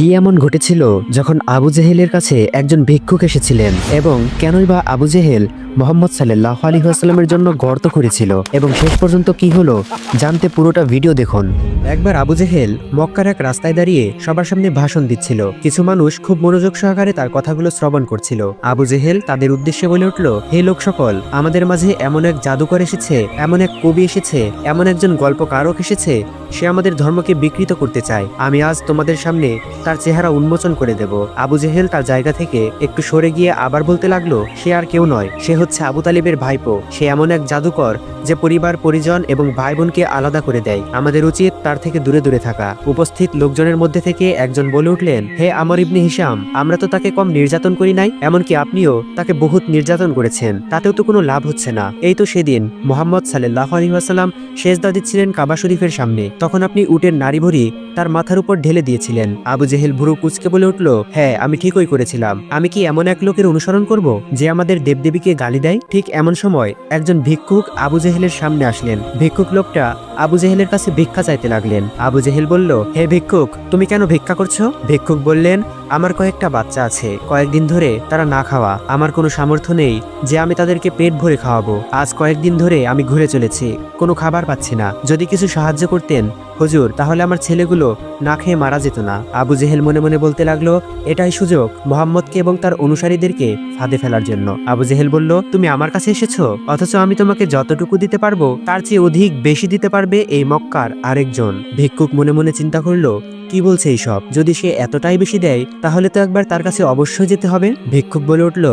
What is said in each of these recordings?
কি এমন ঘটেছিল যখন আবু জেহেলের কাছে একজন ভিক্ষুক এসেছিলেন এবং কেনই বা আবু জেহেল মোহাম্মদ সাল্লাহ আলী আসসালামের জন্য গর্ত করেছিল এবং শেষ পর্যন্ত কি হলো জানতে পুরোটা ভিডিও দেখুন। একবার আবু জেহেল মক্কার এক রাস্তায় দাঁড়িয়ে সবার সামনে ভাষণ দিচ্ছিল। কিছু মানুষ খুব মনোযোগ সহকারে তার কথাগুলো শ্রবণ করছিল। আবু জেহেল তাদের উদ্দেশ্যে বলে উঠল, হে লোক সকল আমাদের মাঝে এমন এক জাদুকর এসেছে, এমন এক কবি এসেছে, এমন একজন গল্পকারক এসেছে সে আমাদের ধর্মকে বিকৃত করতে চায়। আমি আজ তোমাদের সামনে তার চেহারা উন্মোচন করে দেব। আবু জেহেল তার জায়গা থেকে একটু সরে গিয়ে আবার বলতে লাগল, সে আর কেউ নয়, সে হচ্ছে আবু তালিবের ভাইপো। সে এমন এক জাদুকর যে পরিবার, পরিজন এবং ভাই বোনকে আলাদা করে দেয়। আমাদের উচিত তার থেকে দূরে দূরে থাকা। উপস্থিত লোকজনের মধ্যে থেকে একজন বলে উঠলেন, হে আমর ইবনে হিসাম আমরা তো তাকে কম নির্যাতন করি নাই, এমনকি আপনিও তাকে বহুত নির্যাতন করেছেন। তাতেও তো কোনো লাভ হচ্ছে না। এই তো সেদিন মোহাম্মদ সাল্লাহ আলী আসাল্লাম শেষদা দিচ্ছিলেন কাবা শরীফের সামনে। তখন আপনি উটের নারী ভরি তার মাথার উপর ঢেলে দিয়েছিলেন। আবু জেহেল ভুরু কুচকে বলে উঠল হ্যাঁ আমি ঠিকই করেছিলাম। আমি কি এমন এক লোকের অনুসরণ করব যে আমাদের দেবদেবীকে গালি দেয়? ঠিক এমন সময় একজন ভিক্ষুক আবু জেহেলের সামনে আসলেন। ভিক্ষুক লোকটা আবু জেহেলের কাছে ভিক্ষা চাইতে লাগলেন। আবু জেহেল বলল, হে ভিক্ষুক, তুমি কেন ভিক্ষা করছ? ভিক্ষুক বললেন, আমার কয়েকটা বাচ্চা আছে। কয়েকদিন ধরে তারা না খাওয়া। আমার কোনো সামর্থ্য নেই যে আমি তাদেরকে পেট ভরে খাওয়াবো। আজ কয়েকদিন ধরে আমি ঘুরে চলেছি। কোনো খাবার পাচ্ছি না। যদি কিছু সাহায্য করতেন হুজুর, তাহলে আমার ছেলেগুলো না খেয়ে মারা যেত না। আবু জেহেল মনে মনে বলতে লাগল, এটাই সুযোগ মোহাম্মদকে এবং তার অনুসারীদেরকে ফাঁদে ফেলার জন্য। আবু জেহেল বলল, তুমি আমার কাছে এসেছ? অথচ আমি তোমাকে যতটুকু দিতে পারব, তার চেয়ে অধিক বেশি দিতে পারবে এই মক্কার আরেকজন। ভিক্ষুক মনে মনে চিন্তা করল, কি বলছে এইসব? যদি সে এতটাই বেশি দেয়, তাহলে তো একবার তার কাছে অবশ্যই যেতে হবে? ভিক্ষুক বলে উঠল,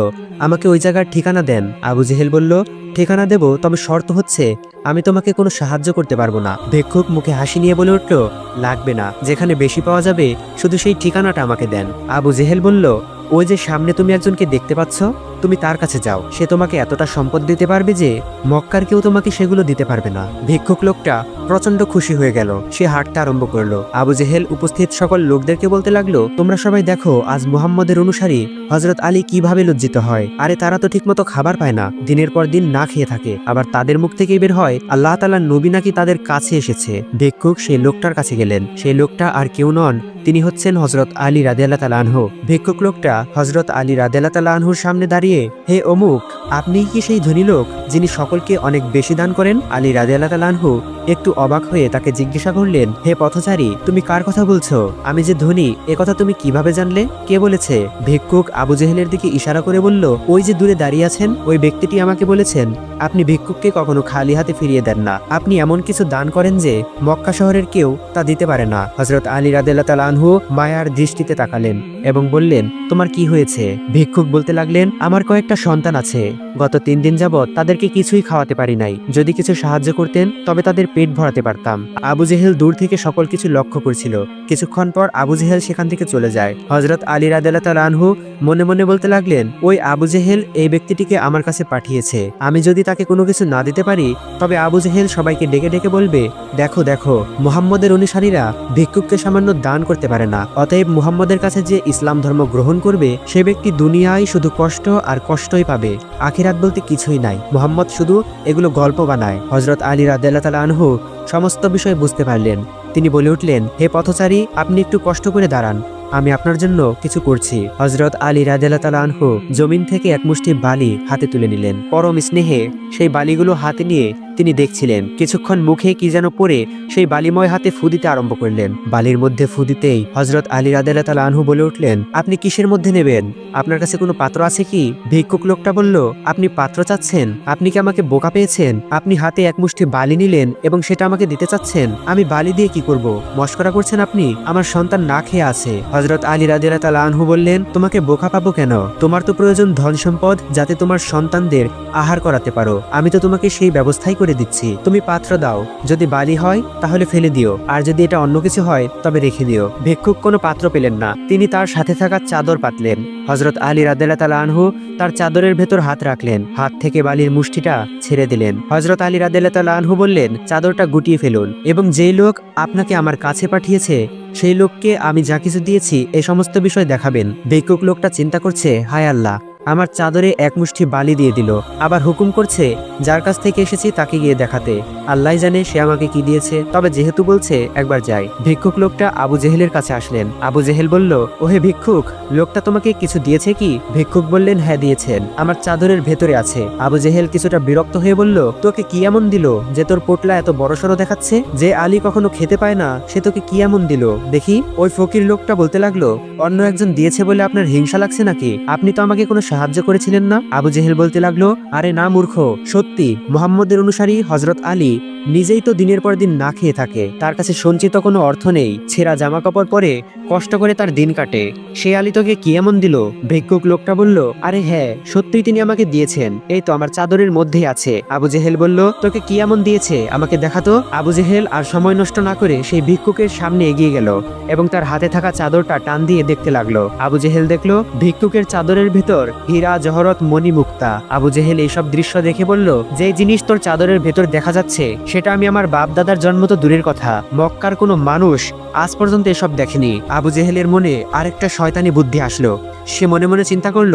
আমাকে ওই জায়গার ঠিকানা দেন। আবু জেহেল বলল ঠিকানা দেব, তবে শর্ত হচ্ছে, আমি তোমাকে কোনো সাহায্য করতে পারব না। ভিক্ষুক মুখে হাসি নিয়ে বলে উঠল, লাগবে না। যেখানে বেশি পাওয়া যাবে, শুধু সেই ঠিকানাটা আমাকে দেন। আবু জেহেল বলল, ওই যে সামনে তুমি একজনকে দেখতে পাচ্ছ? তুমি তার কাছে যাও। সে তোমাকে এতটা সম্পদ দিতে পারবে যে মক্কার কেউ তোমাকে সেগুলো দিতে পারবে না। ভিক্ষুক লোকটা প্রচণ্ড খুশি হয়ে গেল। সে হাঁটতে আরম্ভ করল। আবু জেহেল উপস্থিত সকল লোকদেরকে বলতে লাগল, তোমরা সবাই দেখো, আজ মুহাম্মদের অনুসারী হজরত আলী কীভাবে লজ্জিত হয়। আরে তারা তো ঠিকমতো খাবার পায় না। দিনের পর দিন না খেয়ে থাকে। আবার তাদের মুখ থেকেই বের হয়, আল্লাহ তালার নবী নাকি তাদের কাছে এসেছে। ভিক্ষুক সেই লোকটার কাছে গেলেন। সেই লোকটা আর কেউ নন, তিনি হচ্ছেন হজরত আলী রাদেলা তালানহু ভিক্ষুক লোকটা হজরত আলী রাদেলা তালানহুর সামনে দাঁড়িয়ে হে অমুক, আপনি কি সেই ধনী লোক যিনি সকলকে অনেক বেশি দান করেন? আলী রাদেলা তালানহু একটু অবাক হয়ে তাকে জিজ্ঞাসা করলেন, হে পথচারী, তুমি কার কথা বলছো? আমি যে ধনী, এ কথা তুমি কীভাবে জানলে? কে বলেছে, ভিক্ষুক আবু জেহেলের দিকে ইশারা করে বলল, ওই যে দূরে দাঁড়িয়ে আছেন, ওই ব্যক্তিটি আমাকে বলেছেন, আপনি ভিক্ষুককে কখনো খালি হাতে ফিরিয়ে দেন না। আপনি এমন কিছু দান করেন যে মক্কা শহরের কেউ তা দিতে পারে না। হজরত আলী রাদেল্লা তালানহু মায়ার দৃষ্টিতে তাকালেন এবং বললেন, তোমার কি হয়েছে? ভিক্ষুক বলতে লাগলেন, আমার কয়েকটা সন্তান আছে। গত তিন দিন যাবৎ তাদেরকে কিছুই খাওয়াতে পারি নাই। যদি কিছু সাহায্য করতেন, তবে তাদের পেট ভরাতে পারতাম। আবু জেহেল দূর থেকে সকল কিছু লক্ষ্য করছিল। কিছুক্ষণ পর আবু জেহেল সেখান থেকে চলে যায়। হজরত আলী রাদেল্লা তালানহু মনে মনে বলতে লাগলেন, ওই আবু জেহেল এই ব্যক্তিটিকে আমার কাছে পাঠিয়েছে। আমি যদি তাকে কোনো কিছু না দিতে পারি, তবে আবু জেহেল সবাইকে ডেকে ডেকে বলবে, দেখো দেখো, মুহাম্মদের অনুসারীরা ভিক্ষুককে সামান্য দান করতে পারে না। অতএব মুহাম্মদের কাছে যে ইসলাম ধর্ম গ্রহণ করবে, সে ব্যক্তি দুনিয়ায় শুধু কষ্ট আর কষ্টই পাবে। আখিরাত বলতে কিছুই নাই। মোহাম্মদ শুধু এগুলো গল্প বানায়। হজরত আলী রাদ্দাল্লাহ আনহু সমস্ত বিষয় বুঝতে পারলেন। তিনি বলে উঠলেন, হে পথচারী, আপনি একটু কষ্ট করে দাঁড়ান। আমি আপনার জন্য কিছু করছি। হজরত আলী রাজা আনহু জমিন থেকে এক মুষ্টি বালি হাতে তুলে নিলেন। পরম স্নেহে সেই বালিগুলো হাতে নিয়ে তিনি দেখছিলেন, কিছুক্ষণ মুখে কি যেন পরে সেই বালিময় হাতে ফু দিতে আরম্ভ করলেন। বালির মধ্যে ফু দিতেই হজরত আলী রাদেলা আনহু বলে উঠলেন, আপনি কিসের মধ্যে নেবেন? আপনার কাছে কোনো পাত্র আছে কি? ভিক্ষুক লোকটা বলল, আপনি পাত্র চাচ্ছেন? আপনি কি আমাকে বোকা পেয়েছেন? আপনি হাতে এক মুষ্টি বালি নিলেন এবং সেটা আমাকে দিতে চাচ্ছেন? আমি বালি দিয়ে কি করব? মস্করা করছেন আপনি? আমার সন্তান না খেয়ে আছে। হজরত আলী রাদিয়াল্লাহু তাআলা আনহু বললেন, তোমাকে বোকা পাবো কেন? তোমার তো প্রয়োজন ধন সম্পদ যাতে তোমার সন্তানদের আহার করাতে পারো। আমি তো তোমাকে সেই ব্যবস্থাই দিচ্ছি। তুমি পাত্র দাও। যদি বালি হয়, তাহলে ফেলে দিও। আর যদি এটা অন্য কিছু হয়, তবে রেখে দিও। ভিক্ষুক কোনো পাত্র পেলেন না। তিনি তার সাথে থাকা চাদর পাতলেন। হজরত আলী রাদিয়াল্লাহু তাআলা আনহু তার চাদরের ভেতর হাত রাখলেন। হাত থেকে বালির মুষ্টিটা ছেড়ে দিলেন। হজরত আলী রাদিয়াল্লাহু তাআলা আনহু বললেন, চাদরটা গুটিয়ে ফেলুন। এবং যেই লোক আপনাকে আমার কাছে পাঠিয়েছে, সেই লোককে আমি যা কিছু দিয়েছি এই সমস্ত বিষয় দেখাবেন। ভিক্ষুক লোকটা চিন্তা করছে, হায় আল্লাহ। আমার চাদরে এক মুষ্টি বালি দিয়ে দিল। আবার হুকুম করছে, যার কাছ থেকে এসেছি তাকে গিয়ে দেখাতে। আল্লাহ জানে সে আমাকে কি দিয়েছে, তবে যেহেতু বলছে, একবার যাই। ভিক্ষুক লোকটা আবু জেহেলের কাছে আসলেন। আবু জেহেল বলল, ওহে ভিক্ষুক, লোকটা তোমাকে কিছু দিয়েছে কি? ভিক্ষুক বললেন হ্যাঁ দিয়েছেন। আমার চাদরের ভেতরে আছে। আবু জেহেল কিছুটা বিরক্ত হয়ে বলল, তোকে কি এমন দিল যে তোর পোটলা এত বড়সড় দেখাচ্ছে? যে আলী কখনো খেতে পায় না, সে তোকে কি এমন দিল? দেখি। ওই ফকির লোকটা বলতে লাগল, অন্য একজন দিয়েছে বলে আপনার হিংসা লাগছে নাকি? আপনি তো আমাকে কোনো সাহায্য করেছিলেন না? আবু জেহেল বলতে লাগল, আরে না মূর্খ, সত্যি, মোহাম্মদের অনুসারী হজরত আলী নিজেই তো দিনের পর দিন না খেয়ে থাকে। তার কাছে সঞ্চিত কোনো অর্থ নেই। ছেঁড়া জামা কাপড় পরে কষ্ট করে তার দিন কাটে। সে আলী তোকে কি এমন দিল? ভিক্ষুক লোকটা বলল, আরে হ্যাঁ সত্যিই তিনি আমাকে দিয়েছেন। এই তো আমার চাদরের মধ্যেই আছে। আবু জেহেল বলল, তোকে কি এমন দিয়েছে? আমাকে দেখাতো আবু জেহেল আর সময় নষ্ট না করে সেই ভিক্ষুকের সামনে এগিয়ে গেল এবং তার হাতে থাকা চাদরটা টান দিয়ে দেখতে লাগল। আবু জেহেল দেখল, ভিক্ষুকের চাদরের ভেতর হীরা, জহরত মনি মুক্তা। আবু জেহেল এইসব দৃশ্য দেখে বলল যে জিনিস তোর চাদরের ভেতর দেখা যাচ্ছে, সেটা আমি আমার বাপ দাদার জন্ম তো দূরের কথা। মক্কার কোনো মানুষ আজ পর্যন্ত এসব দেখেনি। আবু জেহেলের মনে আরেকটা শয়তানি বুদ্ধি আসলো। সে মনে মনে চিন্তা করল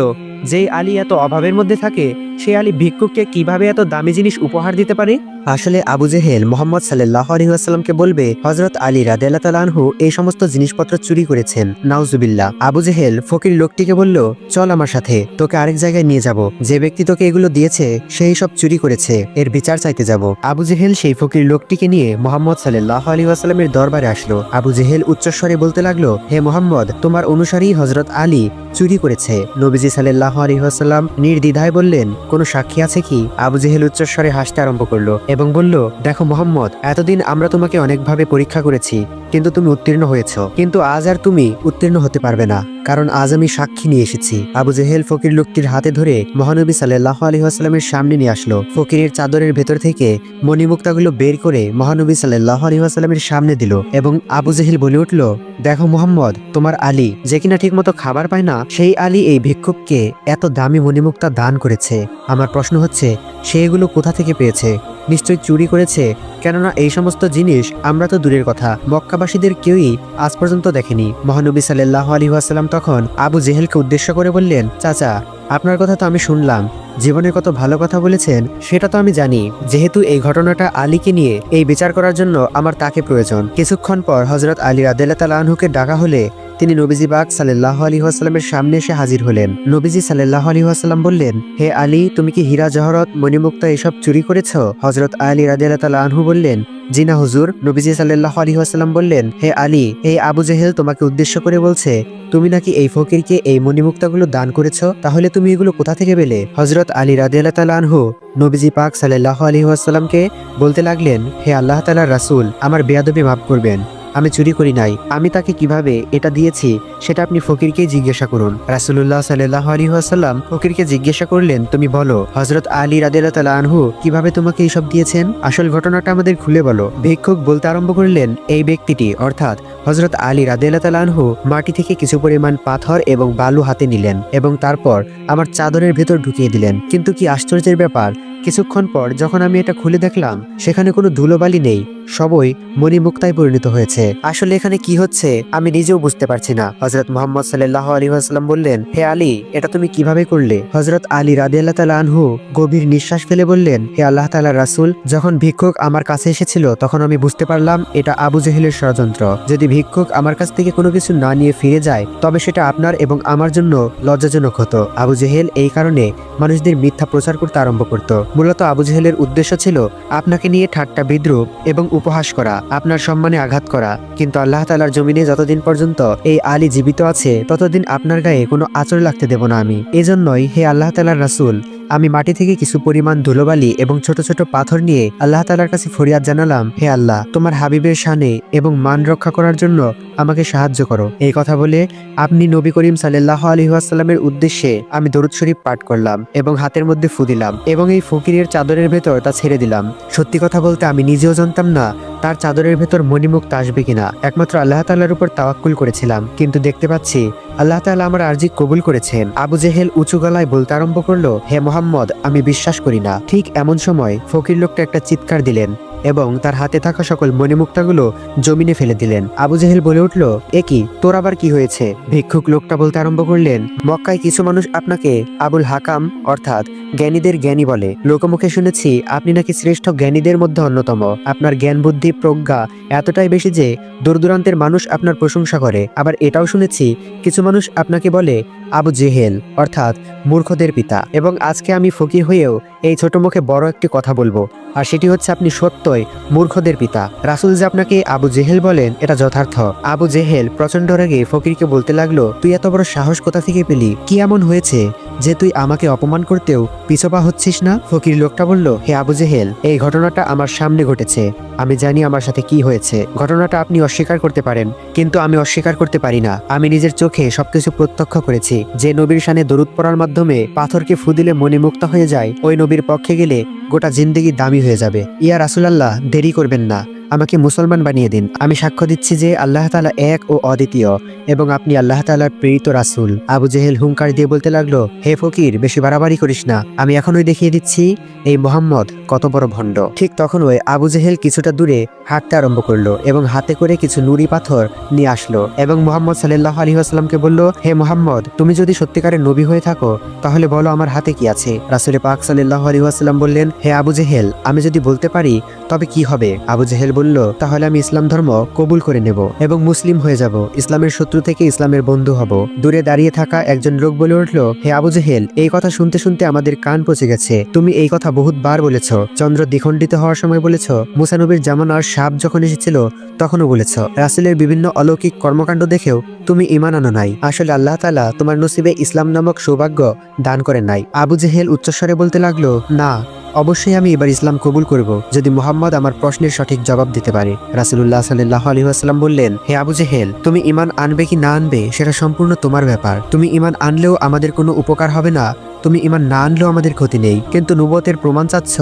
যে আলী এত অভাবের মধ্যে থাকে সেই আলী ভিক্ষুককে কীভাবে এত দামি জিনিস উপহার দিতে পারে? আসলে আবু জেহেল মোহাম্মদ সাল্লাহ আলহিহাস্লামকে বলবে হজরত আলী রাদেল্লা তালানহু এই সমস্ত জিনিসপত্র চুরি করেছেন। নাউজুবিল্লাহ। আবু জেহেল ফকির লোকটিকে বলল, চল আমার সাথে, তোকে আরেক জায়গায় নিয়ে যাব। যে ব্যক্তি তোকে এগুলো দিয়েছে, সেই সব চুরি করেছে। এর বিচার চাইতে যাব। আবু জেহেল সেই ফকির লোকটিকে নিয়ে মোহাম্মদ সাল্লাহ আলী আসালামের দরবারে আসলো। আবু জেহেল উচ্চস্বরে বলতে লাগল, হে মোহাম্মদ, তোমার অনুসারী হজরত আলী চুরি করেছে। নবীজি সাল্লাহ আলী আসাল্লাম নির্দ্বিধায় বললেন কোনো সাক্ষী আছে কি? আবু জেহেল উচ্চস্বরে হাসতে আরম্ভ করল এবং বলল, দেখো মোহাম্মদ, এতদিন আমরা তোমাকে অনেকভাবে পরীক্ষা করেছি, কিন্তু তুমি উত্তীর্ণ হয়েছ। কিন্তু আজ আর তুমি উত্তীর্ণ হতে পারবে না। কারণ আজ আমি সাক্ষী নিয়ে এসেছি। আবু জেহেল ফকির লোকটির হাতে ধরে মহানবী সাল্লাহ আলহিহাস্লামের সামনে নিয়ে আসলো। ফকিরের চাদরের ভেতর থেকে মণিমুক্তাগুলো বের করে মহানবী সাল্লাহ আলহিহাস্লামের সামনে দিল এবং আবু জেহেল বলে উঠল, দেখো মোহাম্মদ, তোমার আলী, যে কিনা ঠিকমতো খাবার পায় না, সেই আলী এই ভিক্ষুককে এত দামি মণিমুক্তা দান করেছে। আমার প্রশ্ন হচ্ছে, সে এগুলো কোথা থেকে পেয়েছে? নিশ্চয়ই চুরি করেছে কেননা এই সমস্ত জিনিস আমরা তো দূরের কথা। মক্কাবাসীদের কেউই আজ পর্যন্ত দেখেনি। মহানবী সাল্লাহ আলী আসাল্লাম তখন আবু জেহেলকে উদ্দেশ্য করে বললেন, চাচা, আপনার কথা তো আমি শুনলাম। জীবনে কত ভালো কথা বলেছেন, সেটা তো আমি জানি। যেহেতু এই ঘটনাটা আলীকে নিয়ে এই বিচার করার জন্য আমার তাকে প্রয়োজন। কিছুক্ষণ পর হজরত আলী রাদেল্লা তালা আনহুকে ডাকা হলে তিনি নবীজি বাগ সাল্লাহ আলী আসাল্লামের সামনে এসে হাজির হলেন। নবীজি সাল্লাহ আলী আসাল্লাম বললেন, হে আলী, তুমি কি হীরা, জহরত, মণিমুক্তা এসব চুরি করেছ? হজরত আলী তালা আনহু বললেন জিনা হুজুর। নবীজি সাল্লাহ আলী আসাল্লাম বললেন, হে আলী, এই আবু জেহেল তোমাকে উদ্দেশ্য করে বলছে, তুমি নাকি এই ফকিরকে এই মণিমুক্তাগুলো দান করেছ? তাহলে তুমি এগুলো কোথা থেকে পেলে? হজরত আলী তালা আনহু নবীজি পাক সাল্লাহ আলী আসাল্লামকে বলতে লাগলেন, হে আল্লাহ তালার রাসুল, আমার বেয়াদবি মাফ করবেন। আমি চুরি করি নাই, আমি তাকে কীভাবে এটা দিয়েছি, সেটা আপনি ফকিরকে জিজ্ঞাসা করুন। রাসুল্লাহ সাল্লাহ আলী আসাল্লাম ফকিরকে জিজ্ঞাসা করলেন, তুমি বলো হজরত আলী রাদিল্লাহ তালা আনহু কীভাবে তোমাকে এইসব দিয়েছেন? আসল ঘটনাটা আমাদের খুলে বলো। ভিক্ষুক বলতে আরম্ভ করলেন, এই ব্যক্তিটি, অর্থাৎ হজরত আলী রাদিল্লাহ তালা আনহু মাটি থেকে কিছু পরিমাণ পাথর এবং বালু হাতে নিলেন এবং তারপর আমার চাদরের ভেতর ঢুকিয়ে দিলেন। কিন্তু কি আশ্চর্যের ব্যাপার কিছুক্ষণ পর যখন আমি এটা খুলে দেখলাম, সেখানে কোনো ধুলোবালি নেই। সবই মণিমুক্তায় পরিণত হয়েছে। আসলে এখানে কি হচ্ছে, আমি নিজেও বুঝতে পারছি না। হজরত মোহাম্মদ সাল্লাহ আলী আসলাম বললেন, হে আলী, এটা তুমি কীভাবে করলে? হজরত আলী রাদি আল্লাহ তালা আনহু গভীর নিঃশ্বাস ফেলে বললেন, হে আল্লাহ তালা রাসুল, যখন ভিক্ষুক আমার কাছে এসেছিল, তখন আমি বুঝতে পারলাম এটা আবু জেহেলের ষড়যন্ত্র। যদি ভিক্ষুক আমার কাছ থেকে কোনো কিছু না নিয়ে ফিরে যায়, তবে সেটা আপনার এবং আমার জন্য লজ্জাজনক হতো। আবু জেহেল এই কারণে মানুষদের মিথ্যা প্রচার করতে আরম্ভ করত। মূলত আবু জেহেলের উদ্দেশ্য ছিল আপনাকে নিয়ে ঠাট্টা বিদ্রুপ এবং উপহাস করা, আপনার সম্মানে আঘাত করা। কিন্তু আল্লাহ তালার জমিনে যতদিন পর্যন্ত এই আলী জীবিত আছে, ততদিন আপনার গায়ে কোনো আচর লাগতে দেব না আমি। এজন্যই হে আল্লাহ তালার রাসুল, আমি মাটি থেকে কিছু পরিমাণ ধুলোবালি এবং ছোট ছোট পাথর নিয়ে আল্লাহ তালার কাছে ফরিয়াদ জানালাম, হে আল্লাহ, তোমার হাবিবের শানে এবং মান রক্ষা করার জন্য আমাকে সাহায্য করো। এই কথা বলে আপনি নবী করিম সাল্লাহ আলহিহাস্লামের উদ্দেশ্যে আমি দরুদ শরীফ পাঠ করলাম এবং হাতের মধ্যে ফু দিলাম এবং এই ফকিরের চাদরের ভেতর তা ছেড়ে দিলাম। সত্যি কথা বলতে আমি নিজেও জানতাম না তার চাদরের ভেতর মণিমুক্ত আসবে কিনা। একমাত্র আল্লাহ তাল্লার উপর তাওয়াক্কুল করেছিলাম, কিন্তু দেখতে পাচ্ছি আল্লাহ তাআলা আমার আর্জি কবুল করেছেন। আবু জেহেল উঁচু গলায় বলতে আরম্ভ করল, হে মোহাম্মদ, আমি বিশ্বাস করি না। ঠিক এমন সময় ফকির লোকটা একটা চিৎকার দিলেন এবং তার হাতে থাকা সকল মণিমুক্তাগুলো জমিনে ফেলে দিলেন। আবু জেহেল বলে উঠল, এ কি? তোর আবার কি হয়েছে? ভিক্ষুক লোকটা বলতে আরম্ভ করলেন, মক্কায় কিছু মানুষ আপনাকে আবুল হাকাম, অর্থাৎ জ্ঞানীদের জ্ঞানী বলে। লোকমুখে শুনেছি, আপনি নাকি শ্রেষ্ঠ জ্ঞানীদের মধ্যে অন্যতম। আপনার জ্ঞান, বুদ্ধি, প্রজ্ঞা এতটাই বেশি যে দূরদূরান্তের মানুষ আপনার প্রশংসা করে। আবার এটাও শুনেছি, কিছু মানুষ আপনাকে বলে আবু জেহেল, অর্থাৎ মূর্খদের পিতা। এবং আজকে আমি ফকির হয়েও এই ছোট মুখে বড় একটি কথা বলব। আর সেটি হচ্ছে, আপনি সত্যই মূর্খদের পিতা। রাসুল যে আপনাকে আবু জেহেল বলেন, এটা যথার্থ। আবু জেহেল প্রচণ্ড রাগে ফকিরকে বলতে লাগল, তুই এত বড় সাহস কোথা থেকে পেলি? কি এমন হয়েছে যে তুই আমাকে অপমান করতেও পিছপা হচ্ছিস না? ফকির লোকটা বলল, হে আবু জেহেল, এই ঘটনাটা আমার সামনে ঘটেছে। আমি জানি আমার সাথে কি হয়েছে। ঘটনাটা আপনি অস্বীকার করতে পারেন, কিন্তু আমি অস্বীকার করতে পারি না। আমি নিজের চোখে সবকিছু প্রত্যক্ষ করেছি। যে নবীর সানে দরুদ পড়ার মাধ্যমে পাথরকে ফুদিলে মনে মুক্ত হয়ে যায়, ওই নবীর পক্ষে গেলে গোটা জিন্দগি দামি হয়ে যাবে। ইয়া রাসুলাল্লাহ দেরি করবেন না। আমাকে মুসলমান বানিয়ে দিন। আমি সাক্ষ্য দিচ্ছি যে আল্লাহ তালা এক ও অদ্বিতীয় এবং আপনি আল্লাহ তালার প্রেরিত রাসুল। আবু জেহেল হুঙ্কার দিয়ে বলতে লাগল, হে ফকির, বেশি বাড়াবাড়ি করিস না। আমি এখনই দেখিয়ে দিচ্ছি, এই মোহাম্মদ কত বড় ভণ্ড। ঠিক তখন ওই আবু জেহেল কিছুটা দূরে হাঁটতে আরম্ভ করল এবং হাতে করে কিছু নুড়ি পাথর নিয়ে আসলো এবং মোহাম্মদ সাল্লাহ আলী আসলামকে বলল, হে মোহাম্মদ, তুমি যদি সত্যিকারের নবী হয়ে থাকো, তাহলে বলো আমার হাতে কি আছে? রাসুলে পাক সাল্লাহ আলী আসলাম বললেন, হে আবু জেহেল, আমি যদি বলতে পারি তবে কি হবে? আবু জেহেল বলল, তাহলে আমি ইসলাম ধর্ম কবুল করে নেব এবং মুসলিম হয়ে যাব। ইসলামের শত্রু থেকে ইসলামের বন্ধু হব। দূরে দাঁড়িয়ে থাকা একজন লোক বলে উঠল, হে আবু জেহেল, এই কথা শুনতে শুনতে আমাদের কান পচে গেছে। তুমি এই কথা বহুতবার বলেছ। চন্দ্র দ্বিখণ্ডিত হওয়ার সময় বলেছ মুসানবীর জামানার সাপ যখন এসেছিল, তখনও বলেছ। রাসেলের বিভিন্ন অলৌকিক কর্মকাণ্ড দেখেও তুমি ইমান আনো নাই। আসলে আল্লাহ তালা তোমার নসিবে ইসলাম নামক সৌভাগ্য দান করেন নাই। আবু জেহেল উচ্চস্বরে বলতে লাগল, না অবশ্যই আমি এবার ইসলাম কবুল করব যদি মোহাম্মদ আমার প্রশ্নের সঠিক জবাব দিতে পারে। রাসুলুল্লাহ সাল্লাহ আলী আসসালাম বললেন, হে আবু জেহেল, তুমি ইমান আনবে কি না আনবে, সেটা সম্পূর্ণ তোমার ব্যাপার। তুমি ইমান আনলেও আমাদের কোনো উপকার হবে না, তুমি ইমান না আনলেও আমাদের ক্ষতি নেই। কিন্তু নুবতের প্রমাণ চাচ্ছ,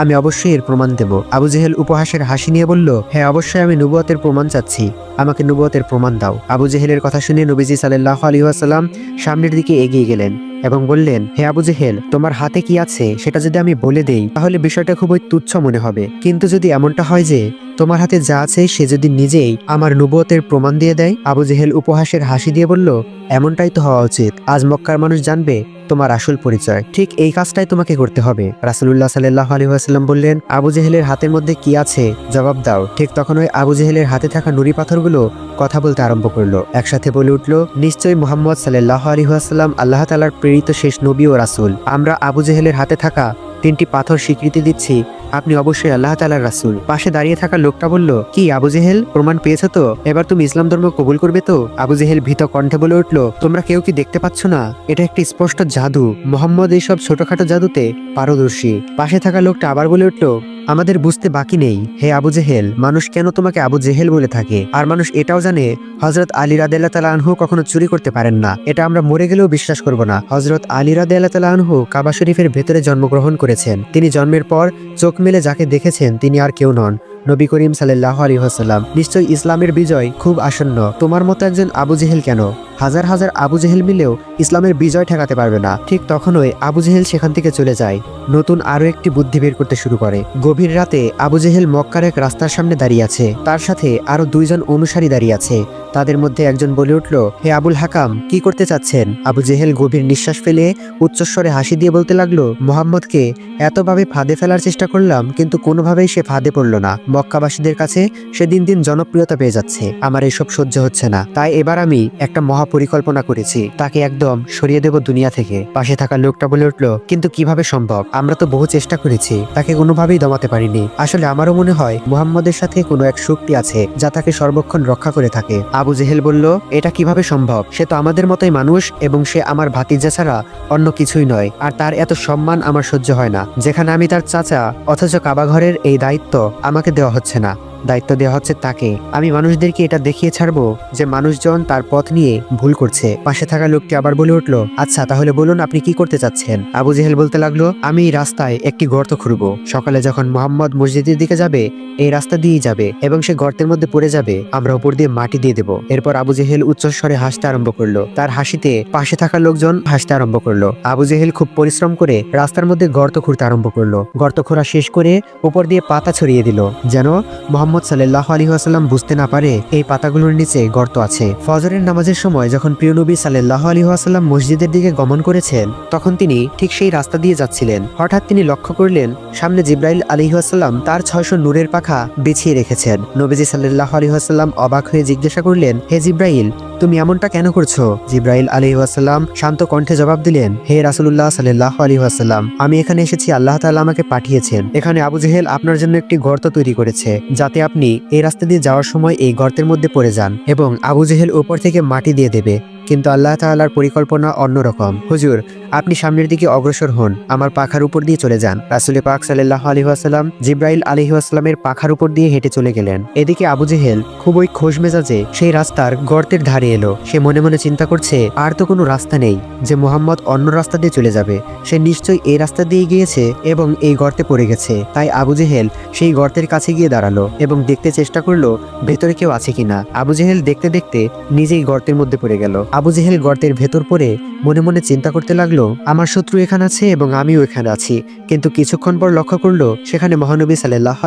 আমি অবশ্যই এর প্রমাণ দেব। আবু জেহেল উপহাসের হাসি নিয়ে বলল হ্যাঁ অবশ্যই আমি নুবতের প্রমাণ চাচ্ছি। আমাকে নুবতের প্রমাণ দাও। আবু জেহেলের কথা শুনে নবীজি সাল্লাহ আলী আসাল্লাম সামনের দিকে এগিয়ে গেলেন। এবং বললেন, হে আবু জেহেল, তোমার হাতে কি আছে? সেটা যদি আমি বলে দেই, তাহলে বিষয়টা খুবই তুচ্ছ মনে হবে। কিন্তু যদি এমনটা হয় যে তোমার হাতে যা আছে সে যদি নিজেই আমার নুবতের প্রমাণ দিয়ে দেয়, আবু জেহেল উপহাসের হাসি দিয়ে বলল, এমনটাই তো হওয়া উচিত। আজ মক্কার মানুষ জানবে তোমার আসল পরিচয়। ঠিক এই কাজটাই তোমাকে করতে হবে। রাসুলুল্লাহ সাল্লাহ আলী আসাল্লাম বললেন, আবু জেহেলের হাতের মধ্যে কি আছে? জবাব দাও। ঠিক তখন ওই আবু জেহেলের হাতে থাকা নুড়ি পাথরগুলো কথা বলতে আরম্ভ করল। একসাথে বলে উঠল, নিশ্চয়ই মোহাম্মদ সাল্লাহ আলী আসাল্লাম আল্লাহ তালার প্রেরিত শেষ নবী ও রাসুল। আমরা আবু জেহেলের হাতে থাকা তিনটি পাথর স্বীকৃতি দিচ্ছি। আপনি অবশ্যই আল্লাহ তালার রাসুল। পাশে দাঁড়িয়ে থাকা লোকটা বলল, কি, আবু জেহেল? প্রমাণ পেয়েছ তো? এবার তুমি ইসলাম ধর্ম কবুল করবে তো? আবু জেহেল ভীত কণ্ঠে বলে উঠল, তোমরা কেউ কি দেখতে পাচ্ছ না? এটা একটি স্পষ্ট জাদু। মোহাম্মদ এইসব ছোটখাটো জাদুতে পারদর্শী। পাশে থাকা লোকটা আবার বলে উঠল, আমাদের বুঝতে বাকি নেই। হে আবু জেহেল, মানুষ কেন তোমাকে আবু জেহেল বলে থাকে? আর মানুষ এটাও জানে হজরত আলী রাদেল্লা আনহু কখনো চুরি করতে পারেন না। এটা আমরা মরে গেলেও বিশ্বাস করব না। হজরত আলী রাদেল্লা আনহু কাবা শরীফের ভেতরে জন্মগ্রহণ করেছেন। তিনি জন্মের পর চোখ মেলে যাকে দেখেছেন তিনি আর কেউ নন। নবী করিম সাল্লাহ আলী হাসাল্লাম নিশ্চয়ই ইসলামের বিজয় খুব আসন্ন। তোমার মতো একজন আবু জেহেল কেন? হাজার হাজার আবু জেহেল মিলেও ইসলামের বিজয় ঠেকাতে পারবে না। ঠিক তখনই আবু জেহেল সেখান থেকে চলে যায়। নতুন আরও একটি বুদ্ধি বের করতে শুরু করে। গভীর রাতে আবু জেহেল মক্কার এক রাস্তার সামনে দাঁড়িয়ে আছে। তার সাথে আরও দুইজন অনুসারী দাঁড়িয়ে আছে। তাদের মধ্যে একজন বলে উঠল, হে আবুল হাকাম, কি করতে চাচ্ছেন? আবু জেহেল গভীর নিঃশ্বাস ফেলে উচ্চস্বরে হাসি দিয়ে বলতে লাগল, মোহাম্মদকে এতভাবে ফাঁদে ফেলার চেষ্টা করলাম, কিন্তু কোনোভাবেই সে ফাঁদে পড়ল না। মক্কাবাসীদের কাছে সে দিন দিন জনপ্রিয়তা পেয়ে যাচ্ছে। আমার এসব সহ্য হচ্ছে না। তাই এবার আমি একটা মহা পরিকল্পনা করেছি। তাকে একদম সরিয়ে দেব দুনিয়া থেকে। পাশে থাকা লোকটা বলে উঠল, কিন্তু কীভাবে সম্ভব? আমরা তো বহু চেষ্টা করেছি। তাকে কোনোভাবেই দমাতে পারিনি। আসলে আমারও মনে হয় মুহাম্মদের সাথে কোনো এক শক্তি আছে, যা তাকে সর্বক্ষণ রক্ষা করে থাকে। আবু জেহেল বলল, এটা কীভাবে সম্ভব? সে তো আমাদের মতোই মানুষ এবং সে আমার ভাতিজা ছাড়া অন্য কিছুই নয়। আর তার এত সম্মান আমার সহ্য হয় না। যেখানে আমি তার চাচা অথচ কাবাঘরের এই দায়িত্ব আমাকে দেওয়া হচ্ছে না। দায়িত্ব দেওয়া হচ্ছে তাকে। আমি মানুষদেরকে এটা দেখিয়ে ছাড়বো যে মানুষজন তার পথ নিয়ে ভুল করছে। পাশে থাকা লোকটি আবার বলে উঠল আচ্ছা তাহলে বলুন আপনি কি করতে চাচ্ছেন? আবু জেহেল বলতে লাগল, আমি রাস্তায় একটি গর্ত খুঁড়ব। সকালে যখন মোহাম্মদ মসজিদের দিকে যাবে, এই রাস্তা দিয়েই যাবে এবং সে গর্তের মধ্যে পড়ে যাবে, আমরা উপর দিয়ে মাটি দিয়ে দেব। এরপর আবু জেহেল উচ্চস্বরে হাসতে আরম্ভ করল। তার হাসিতে পাশে থাকা লোকজন হাসতে আরম্ভ করল। আবু জেহেল খুব পরিশ্রম করে রাস্তার মধ্যে গর্ত খুঁড়তে আরম্ভ করল। গর্ত খোঁড়া শেষ করে উপর দিয়ে পাতা ছড়িয়ে দিল, যেন মোহাম্মদ সাল্লাহ আলী আসাল্লাম বুঝতে না পারে এই পাতাগুলোর নিচে গর্ত আছে। ফজরের নামাজের সময় যখন প্রিয় নবী সাল্লাহ আলী আসাল্লাম মসজিদের দিকে গমন করেছেন, তখন তিনি ঠিক সেই রাস্তা দিয়ে যাচ্ছিলেন। হঠাৎ তিনি লক্ষ্য করলেন, সামনে জিব্রাইল আলী আসাল্লাম তার ছয়শো নূরের পাখা বিছিয়ে রেখেছেন। নবীজি সাল্লাহ আলী আসাল্লাম অবাক হয়ে জিজ্ঞাসা করলেন, হে জিব্রাইল তুমি এমনটা কেন করছ? জিব্রাইল আলী আসাল্লাম শান্ত কণ্ঠে জবাব দিলেন, হে রাসুল্লাহ সাল্লাহ আলী আসাল্লাম আমি এখানে এসেছি, আল্লাহ তাল্লাহ আমাকে পাঠিয়েছেন। এখানে আবু জেহেল আপনার জন্য একটি গর্ত তৈরি করেছে, যাতে আপনি এই রাস্তা দিয়ে যাওয়ার সময় এই গর্তের মধ্যে পড়ে যান এবং আবু জেহেল উপর থেকে মাটি দিয়ে দেবে। কিন্তু আল্লাহ তাআলার পরিকল্পনা অন্যরকম। হুজুর, আপনি সামনের দিকে অগ্রসর হন, আমার পাখার উপর দিয়ে চলে যান। রাসুল পাক সাল্লাহ আলী আসাল্লাম জিব্রাইল আলী আসলামের পাখার উপর দিয়ে হেঁটে চলে গেলেন। এদিকে আবু জেহেল খুবই খোশ মেজাজে সেই রাস্তার গর্তের ধারে এলো। সে মনে মনে চিন্তা করছে, আর তো কোনো রাস্তা নেই যে মোহাম্মদ অন্য রাস্তা দিয়ে চলে যাবে। সে নিশ্চয়ই এই রাস্তা দিয়ে গিয়েছে এবং এই গর্তে পড়ে গেছে। তাই আবু জেহেল সেই গর্তের কাছে গিয়ে দাঁড়াল এবং দেখতে চেষ্টা করল, ভেতরে কেউ আছে কিনা? আবু জেহেল দেখতে দেখতে নিজেই গর্তের মধ্যে পড়ে গেল। আবু জেহেল গর্তের ভেতর পড়ে মনে মনে চিন্তা করতে লাগল, আমার শত্রু এখানে আছে এবং আমিও এখানে আছি। কিন্তু কিছুক্ষণ পর লক্ষ্য করল, সেখানে মহানবী সাল্লাহ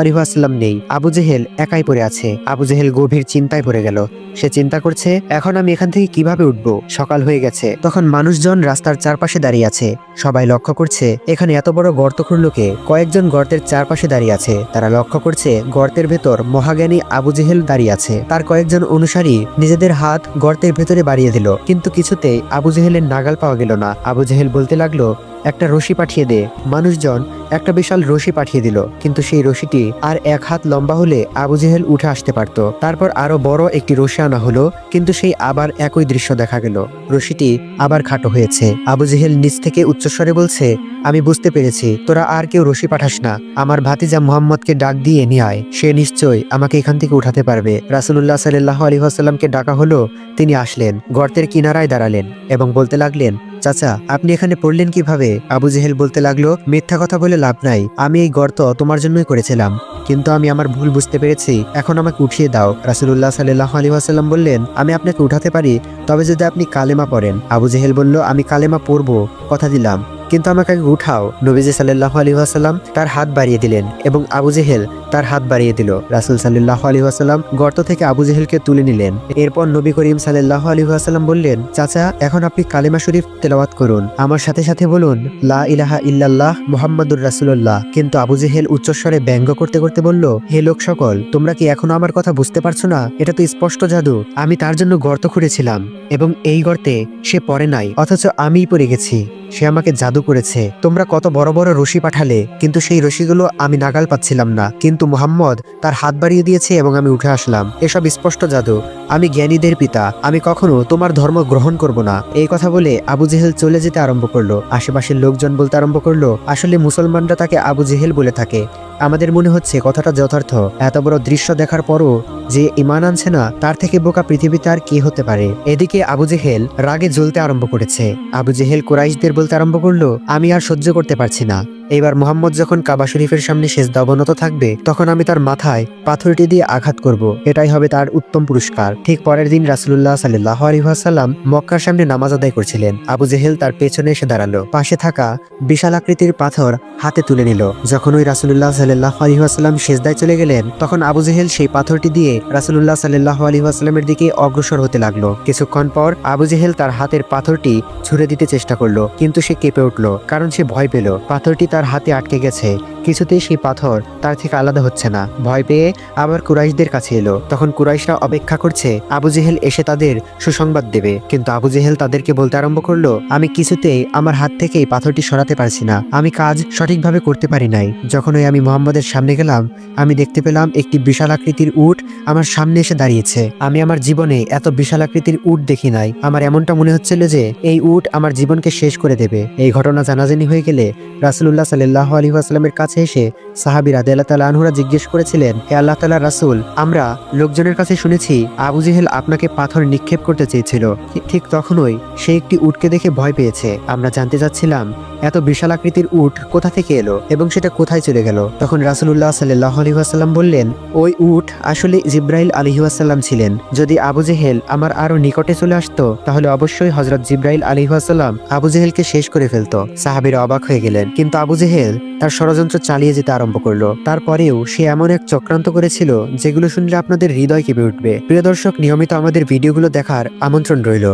নেই। আবু জেহেল একাই পড়ে আছে। আবু জেহেল গভীর চিন্তায় পড়ে গেল। সে চিন্তা করছে, এখন আমি এখান থেকে কীভাবে উঠবো? সকাল হয়ে গেছে। তখন মানুষজন রাস্তার চারপাশে দাঁড়িয়ে আছে। সবাই লক্ষ্য করছে, এখানে এত বড় গর্ত খুঁড়লোকে কয়েকজন গর্তের চারপাশে দাঁড়িয়ে আছে। তারা লক্ষ্য করছে, গর্তের ভেতর মহাজ্ঞানী আবু জেহেল দাঁড়িয়ে আছে। তার কয়েকজন অনুসারী নিজেদের হাত গর্তের ভেতরে বাড়িয়ে দিল। কিন্তু কিছুতেই আবু জেহেলের নাগাল পাওয়া গেল না। আবু জেহেল বলতে লাগল একটা রশি পাঠিয়ে দে। মানুষজন একটা বিশাল রশি পাঠিয়ে দিল, কিন্তু সেই রশিটি আর এক হাত লম্বা হলে আবু জেহেল উঠে আসতে পারত। তারপর আরও বড় একটি রশি আনা হলো, কিন্তু সেই আবার একই দৃশ্য দেখা গেল। রশিটি আবার খাটো হয়েছে। আবু জেহেল নিচ থেকে উচ্চস্বরে বলছে, আমি বুঝতে পেরেছি, তোরা আর কেউ রশি পাঠাস না। আমার ভাতিজা মোহাম্মদকে ডাক দিয়ে নিয়ে আয়। সে নিশ্চয় আমাকে এখান থেকে উঠাতে পারবে। রাসুল্লাহ সাল্লাহ আলী আসাল্লামকে ডাকা হলো, তিনি আসলেন, গর্তের কিনারায় দাঁড়ালেন এবং বলতে লাগলেন চাচা, আপনি এখানে পড়লেন কীভাবে? আবু জেহেল বলতে লাগল, মিথ্যা কথা বলে লাভ নাই, আমি এই গর্ত তোমার জন্যই করেছিলাম। কিন্তু আমি আমার ভুল বুঝতে পেরেছি, এখন আমাকে উঠিয়ে দাও। রাসুল্লাহ সাল্লাহ আলী আসাল্লাম বললেন, আমি আপনাকে উঠাতে পারি, তবে যদি আপনি কালেমা পড়েন। আবু জেহেল বলল, আমি কালেমা পড়ব, কথা দিলাম। কিন্তু আমাকে আগে উঠাও। নবীজি সাল্লাহ আলী আসাল্লাম তার হাত বাড়িয়ে দিলেন এবং আবু জেহেল তার হাত বাড়িয়ে দিল। রাসুল সাল্লাহ আলী আসাল্লাম গর্ত থেকে আবু জেহেলকে তুলে নিলেন। এরপর নবী করিম সাল্লাহ আলী আসাল্লাম বললেন, চাচা, এখন আপনি কালেমা শরীফ তেলাওয়াত করুন। আমার সাথে সাথে বলুন, লা ইলাহা ইল্লাল্লাহ মোহাম্মদুর রাসুল্লাহ কিন্তু আবু জেহেল উচ্চস্বরে ব্যঙ্গ করতে করতে বলল, হে লোক সকল, তোমরা কি এখনও আমার কথা বুঝতে পারছ না? এটা তো স্পষ্ট জাদু। আমি তার জন্য গর্ত খুঁড়েছিলাম এবং এই গর্তে সে পড়ে নাই, অথচ আমিই পড়ে গেছি। সে আমাকে জাদু করেছে। তোমরা কত বড় বড় রশি পাঠালে, কিন্তু সেই রশিগুলো আমি নাগাল পাচ্ছিলাম না। কিন্তু মোহাম্মদ তার হাত বাড়িয়ে দিয়েছে এবং আমি উঠে আসলাম। এসব স্পষ্ট জাদু। আমি জ্ঞানীদের পিতা। আমি কখনো তোমার ধর্ম গ্রহণ করব না। এই কথা বলে আবু জেহেল চলে যেতে আরম্ভ করল। আশেপাশের লোকজন বলতে আরম্ভ করল, আসলে মুসলমানরা তাকে আবু জেহেল বলে থাকে। আমাদের মনে হচ্ছে কথাটা যথার্থ। এত বড় দৃশ্য দেখার পরও যে ইমান আনছে না, তার থেকে বোকা পৃথিবীতে আর কি হতে পারে? এদিকে আবু জেহেল রাগে জ্বলতে আরম্ভ করেছে। আবু জেহেল কোরাইশদের বলতে আরম্ভ করল, আমি আর সহ্য করতে পারছি না। এবার মোহাম্মদ যখন কাবা শরীফের সামনে শেষ দাবনত থাকবে, তখন আমি তার মাথায় পাথরটি দিয়ে আঘাত করব। এটাই হবে তার উত্তম পুরস্কার। ঠিক পরের দিন রাসুল্লাহ সাল্লাহ আলহাসাল্লাম মক্কার সামনে নামাজ আদায় করছিলেন। আবু জেহেল তার পেছনে এসে দাঁড়াল। পাশে থাকা বিশাল আকৃতির পাথর হাতে তুলে নিল। যখন ওই রাসুল্লাহ সাল্লাহ আলহিহাসাল্লাম শেষদায় চলে গেলেন, তখন আবু জেহেল সেই পাথরটি দিয়ে রাসুল্লাহ সাল্লাহ আলহিহাস্লামের দিকে অগ্রসর হতে লাগল। কিছুক্ষণ পর আবু জেহেল তার হাতের পাথরটি ছুড়ে দিতে চেষ্টা করল, কিন্তু সে কেঁপে উঠল, কারণ সে ভয় পেল। পাথরটি তার হাতে আটকে গেছে। কিছুতেই সেই পাথর তার থেকে আলাদা হচ্ছে না। ভয় পেয়ে আবার কুরাইশদের কাছে এলো। তখন কুরাইশরা অপেক্ষা করছে, আবু জেহেল এসে তাদের সুসংবাদ দেবে। কিন্তু আবু জেহেল তাদেরকে বলতে আরম্ভ করল, আমি কিছুতেই আমার হাত থেকে এই পাথরটি সরাতে পারছি না। আমি কাজ সঠিকভাবে করতে পারি নাই। যখন ওই আমি মোহাম্মদের সামনে গেলাম, আমি দেখতে পেলাম একটি বিশাল আকৃতির উট আমার সামনে এসে দাঁড়িয়েছে। আমি আমার জীবনে এত বিশাল আকৃতির উট দেখি নাই। আমার এমনটা মনে হচ্ছিল যে, এই উট আমার জীবনকে শেষ করে দেবে। এই ঘটনা জানাজানি হয়ে গেলে রাসুল্লাহ সাল্লাহ আলী আসলামের কাছে কাছে এসে সাহাবি রাদিয়াল্লাহু তাআলা আনহুরা জিজ্ঞেস করেছিলেন, হে আল্লাহ তাআলা রাসূল, আমরা লোকজনের কাছে শুনেছি আবু জেহেল আপনাকে পাথর নিক্ষেপ করতে চেয়েছিল। ঠিক- তখনই সে একটি উটকে দেখে ভয় পেয়েছে। আমরা জানতে চাচ্ছিলাম, এত বিশাল আকৃতির উট কোথা থেকে এলো এবং সেটা কোথায় চলে গেল? তখন রাসূলুল্লাহ সাল্লাহ আলহিহাসাল্লাম বললেন, ওই উট আসলে জিব্রাইল আলহিহাসাল্লাম ছিলেন। যদি আবু জেহেল আমার আরও নিকটে চলে আসতো, তাহলে অবশ্যই হজরত জিব্রাইল আলহিহাসাল্লাম আবু জেহেলকে শেষ করে ফেলতো। সাহাবিরা অবাক হয়ে গেলেন। কিন্তু আবু জেহেল তার ষড়যন্ত্র চালিয়ে যেতে আরম্ভ করল। তারপরেও সে এমন এক চক্রান্ত করেছিল যেগুলো শুনলে আপনাদের হৃদয় কেঁপে উঠবে। প্রিয় দর্শক, নিয়মিত আমাদের ভিডিওগুলো দেখার আমন্ত্রণ রইল।